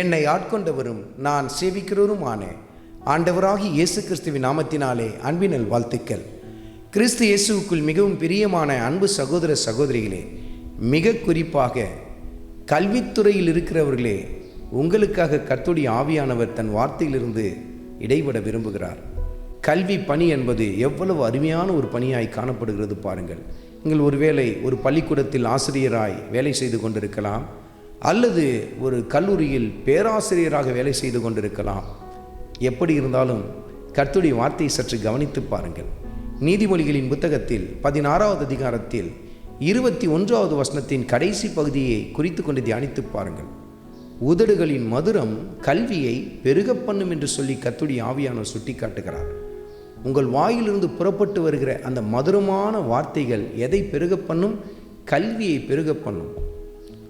என்னை ஆட்கொண்டவரும் நான் சேவிக்கிறவருமான. ஆண்டவராகி இயேசு கிறிஸ்துவின் நாமத்தினாலே அன்பினல் வாழ்த்துக்கள். கிறிஸ்து இயேசுவுக்குள் மிகவும் பிரியமான அன்பு சகோதர சகோதரிகளே மிக குறிப்பாக கல்வித்துறையில் இருக்கிறவர்களே உங்களுக்காக கத்துடி ஆவியானவர் தன் வார்த்தையிலிருந்து இடைபட விரும்புகிறார். கல்வி பணி என்பது எவ்வளவு அருமையான ஒரு பணியாய் காணப்படுகிறது பாருங்கள். நீங்கள் ஒருவேளை ஒரு பள்ளிக்கூடத்தில் ஆசிரியராய் வேலை செய்து கொண்டிருக்கலாம். அல்லது ஒரு கல்லூரியில் பேராசிரியராக வேலை செய்து கொண்டிருக்கலாம். எப்படி இருந்தாலும் கர்த்துடைய வார்த்தை சற்று கவனித்து பாருங்கள். நீதிமொழிகளின் புத்தகத்தில் பதினாறாவது அதிகாரத்தில் இருபத்தி ஒன்றாவது வசனத்தின் கடைசி பகுதியை குறித்து கொண்டு தியானித்து பாருங்கள். உதடுகளின் மதுரம் கல்வியை பெருகப் பண்ணும் என்று சொல்லி கத்துடி ஆவியானவர் சுட்டி காட்டுகிறார் உங்கள் வாயிலிருந்து புறப்பட்டு வருகிற அந்த மதுரமான வார்த்தைகள் எதை பெருகப் பண்ணும்? கல்வியை பெருகப் பண்ணும்.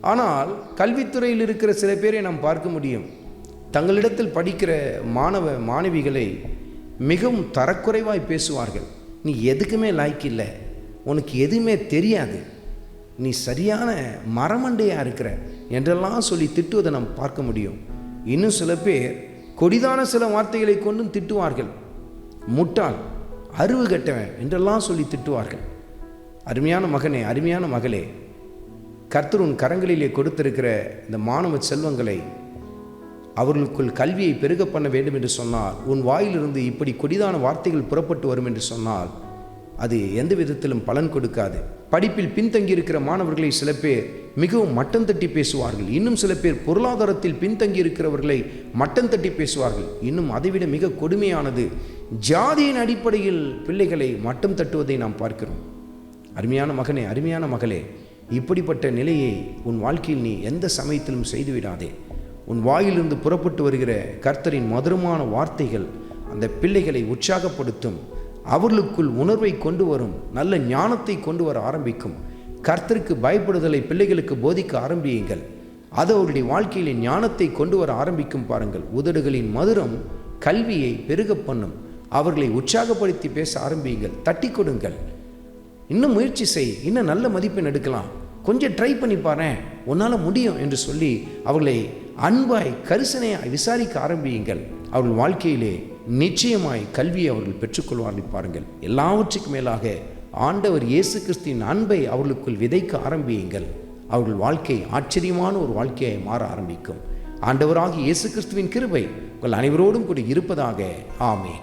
ஆனால் கல்வித்துறையில் இருக்கிற சில பேரை நாம் பார்க்க முடியும். தங்களிடத்தில் படிக்கிற மாணவ மாணவிகளை மிகவும் தரக்குறைவாய் பேசுவார்கள். நீ எதுக்குமே லாய்க்கு இல்லை. உனக்கு எதுவுமே தெரியாது. நீ சரியான மரமண்டையாக இருக்கிற என்றெல்லாம் சொல்லி திட்டுவதை நாம் பார்க்க முடியும். இன்னும் சில பேர் கொடிதான சில வார்த்தைகளை கொண்டும் திட்டுவார்கள். முட்டாள் அறிவு கெட்டவன் என்றெல்லாம் சொல்லி திட்டுவார்கள். அருமையான மகனே அருமையான மகளே கர்த்தர் உன் கரங்களிலே கொடுத்திருக்கிற இந்த மாணவ செல்வங்களை அவர்களுக்குள் கல்வியை பெருக பண்ண வேண்டும் என்று சொன்னால் உன் வாயிலிருந்து இப்படி கொடிதான வார்த்தைகள் புறப்பட்டு வரும் என்று சொன்னால் அது எந்த விதத்திலும் பலன் கொடுக்காது. படிப்பில் பின்தங்கியிருக்கிற மாணவர்களை சில பேர் மிகவும் மட்டம் தட்டி பேசுவார்கள். இன்னும் சில பேர் பொருளாதாரத்தில் பின்தங்கி இருக்கிறவர்களை மட்டம் தட்டி பேசுவார்கள். இன்னும் அதைவிட மிக கொடுமையானது ஜாதியின் அடிப்படையில் பிள்ளைகளை மட்டம் தட்டுவதை நாம் பார்க்கிறோம். அருமையான மகனே அருமையான மகளே இப்படிப்பட்ட நிலையை உன் வாழ்க்கையில் நீ எந்த சமயத்திலும் செய்துவிடாதே. உன் வாயிலிருந்து புறப்பட்டு வருகிற கர்த்தரின் மதுரமான வார்த்தைகள் அந்த பிள்ளைகளை உற்சாகப்படுத்தும். அவர்களுக்குள் உணர்வை கொண்டு வரும் நல்ல ஞானத்தை கொண்டு வர ஆரம்பிக்கும். கர்த்தருக்கு பயப்படுதலை பிள்ளைகளுக்கு போதிக்க ஆரம்பியுங்கள். அது அவருடைய வாழ்க்கையில் ஞானத்தை கொண்டு வர ஆரம்பிக்கும் பாருங்கள். உதடுகளின் மதுரம் கல்வியை பெருக பண்ணும். அவர்களை உற்சாகப்படுத்தி பேச ஆரம்பியுங்கள். தட்டி கொடுங்கள். இன்னும் முயற்சி செய். இன்னும் நல்ல மதிப்பெண் எடுக்கலாம். கொஞ்சம் ட்ரை பண்ணி பாரு உன்னால் முடியும் என்று சொல்லி அவர்களை அன்பாய் கரிசனையாய் விசாரிக்க ஆரம்பியுங்கள். அவர்கள் வாழ்க்கையிலே நிச்சயமாய் கல்வியை அவர்கள் பெற்றுக்கொள்வார்கள் பாருங்கள் எல்லாவற்றுக்கு மேலாக ஆண்டவர் இயேசு கிறிஸ்துவின் அன்பை அவர்களுக்குள் விதைக்க ஆரம்பியுங்கள். அவர்கள் வாழ்க்கை ஆச்சரியமான ஒரு வாழ்க்கையை மாற ஆரம்பிக்கும். ஆண்டவராக இயேசு கிறிஸ்துவின் கிருபை உங்கள் அனைவரோடும் கூட இருப்பதாக. ஆமே